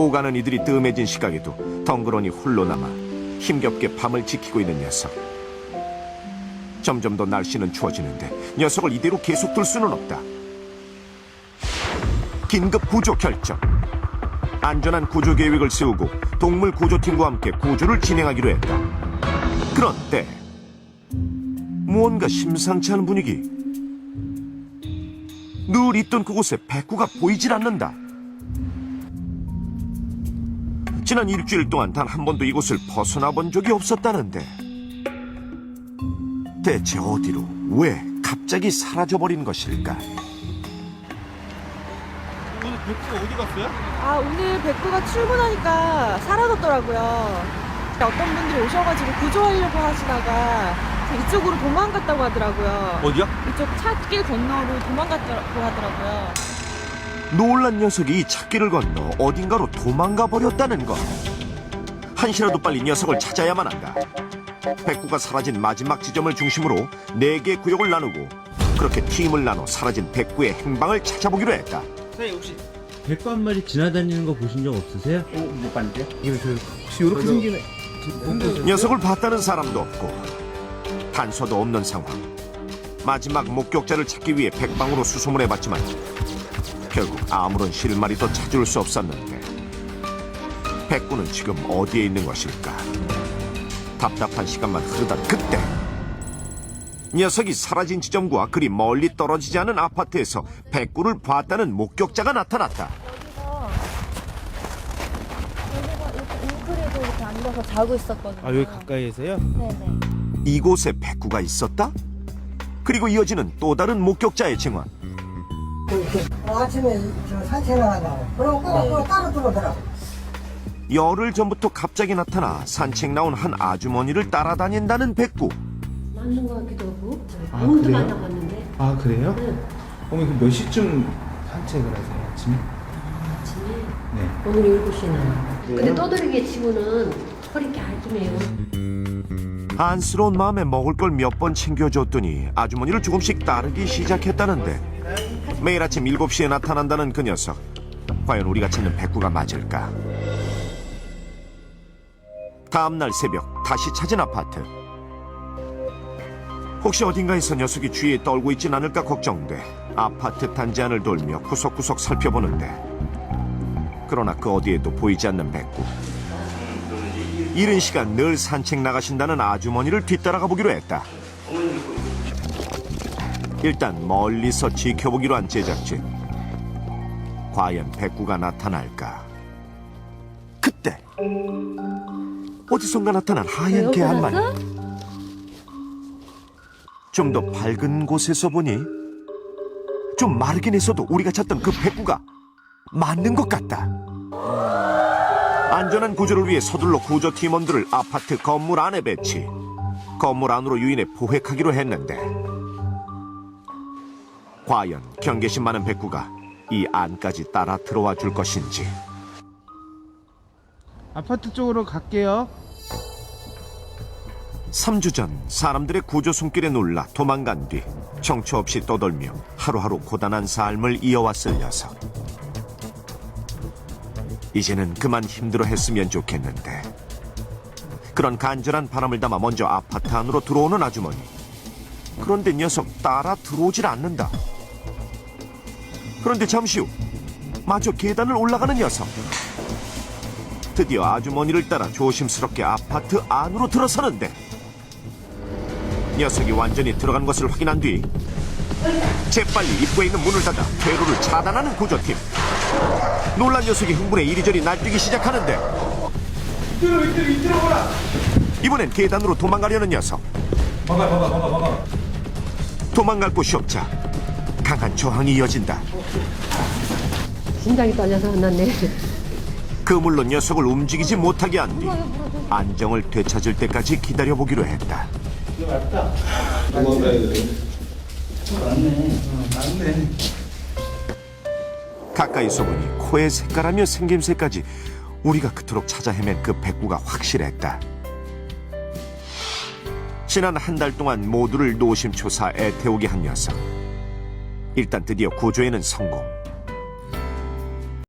오가는 이들이 뜸해진 시각에도 덩그러니 홀로 남아 힘겹게 밤을 지키고 있는 녀석. 점점 더 날씨는 추워지는데 녀석을 이대로 계속 둘 수는 없다. 긴급 구조 결정. 안전한 구조 계획을 세우고 동물 구조팀과 함께 구조를 진행하기로 했다. 그런데 무언가 심상치 않은 분위기. 늘 있던 그곳에 백구가 보이질 않는다. 지난 일주일 동안 단 한 번도 이곳을 벗어나 본 적이 없었다는데 대체 어디로 왜 갑자기 사라져버린 것일까? 오늘 백수가 어디 갔어요? 아 오늘 백구가 출근하니까 사라졌더라고요. 어떤 분들이 오셔가지고 구조하려고 하시다가 이쪽으로 도망갔다고 하더라고요. 어디야? 이쪽 차길 건너로 도망갔다고 하더라고요. 놀란 녀석이 이 찾기를 건너 어딘가로 도망가 버렸다는 것. 한시라도 빨리 녀석을 찾아야만 한다. 백구가 사라진 마지막 지점을 중심으로 네 개 구역을 나누고 그렇게 팀을 나눠 사라진 백구의 행방을 찾아보기로 했다. 선생님 혹시 백구 한 마리 지나다니는 거 보신 적 없으세요? 못 봤는데? 이게 저 혹시 이렇게 생기네. 녀석을 봤다는 사람도 없고 단서도 없는 상황. 마지막 목격자를 찾기 위해 백방으로 수소문해 봤지만 결국 아무런 실마리도 찾을 수 없었는데 백구는 지금 어디에 있는 것일까? 답답한 시간만 흐르던 그때 녀석이 사라진 지점과 그리 멀리 떨어지지 않은 아파트에서 백구를 봤다는 목격자가 나타났다. 이렇게 앉아서 자고 있었거든요. 아 여기 가까이에서요? 네네. 이곳에 백구가 있었다? 그리고 이어지는 또 다른 목격자의 증언. 어, 아침에 저 산책 나간다고. 그럼 꼭 따로 들어오더라고. 열흘 전부터 갑자기 나타나 산책 나온 한 아주머니를 따라다닌다는 백구. 맞는 것 같기도 하고 아, 오늘도 그래요? 만나봤는데 아 그래요? 네. 어머니 그몇 시쯤 산책을 하세요 아침에? 아침에 네. 오늘 7시나 근데 떠들이게 치고는 허리 깔끔해요 안쓰러운 마음에 먹을 걸 몇 번 챙겨줬더니 아주머니를 조금씩 따르기 시작했다는데 매일 아침 7시에 나타난다는 그 녀석. 과연 우리가 찾는 백구가 맞을까? 다음 날 새벽 다시 찾은 아파트. 혹시 어딘가에서 녀석이 주위에 떨고 있진 않을까 걱정돼 아파트 단지 안을 돌며 구석구석 살펴보는데 그러나 그 어디에도 보이지 않는 백구. 이른 시간 늘 산책 나가신다는 아주머니를 뒤따라가 보기로 했다. 일단 멀리서 지켜보기로 한 제작진. 과연 백구가 나타날까? 그때 어디선가 나타난 하얀 개 한 마리. 좀 더 밝은 곳에서 보니 좀 마르긴 했어도 우리가 찾던 그 백구가 맞는 것 같다. 안전한 구조를 위해 서둘러 구조 팀원들을 아파트 건물 안에 배치. 건물 안으로 유인해 포획하기로 했는데 과연 경계심 많은 백구가 이 안까지 따라 들어와 줄 것인지. 아파트 쪽으로 갈게요 3주 전 사람들의 구조 손길에 놀라 도망간 뒤 정처 없이 떠돌며 하루하루 고단한 삶을 이어왔을 녀석. 이제는 그만 힘들어 했으면 좋겠는데. 그런 간절한 바람을 담아 먼저 아파트 안으로 들어오는 아주머니. 그런데 녀석 따라 들어오질 않는다. 그런데 잠시 후 마저 계단을 올라가는 녀석. 드디어 아주머니를 따라 조심스럽게 아파트 안으로 들어서는데 녀석이 완전히 들어간 것을 확인한 뒤 재빨리 입구에 있는 문을 닫아 퇴로를 차단하는 구조팀. 놀란 녀석이 흥분해 이리저리 날뛰기 시작하는데 이번엔 계단으로 도망가려는 녀석. 도망갈 곳이 없자 강한 저항이 이어진다 심장이 떨려서 혼났네 그물로 녀석을 움직이지 못하게 한 뒤 안정을 되찾을 때까지 기다려보기로 했다 가까이서 보니 코의 색깔하며 생김새까지 우리가 그토록 찾아 헤맨 그 백구가 확실했다. 지난 한 달 동안 모두를 노심초사 애태우게 한 녀석. 일단 드디어 구조에는 성공.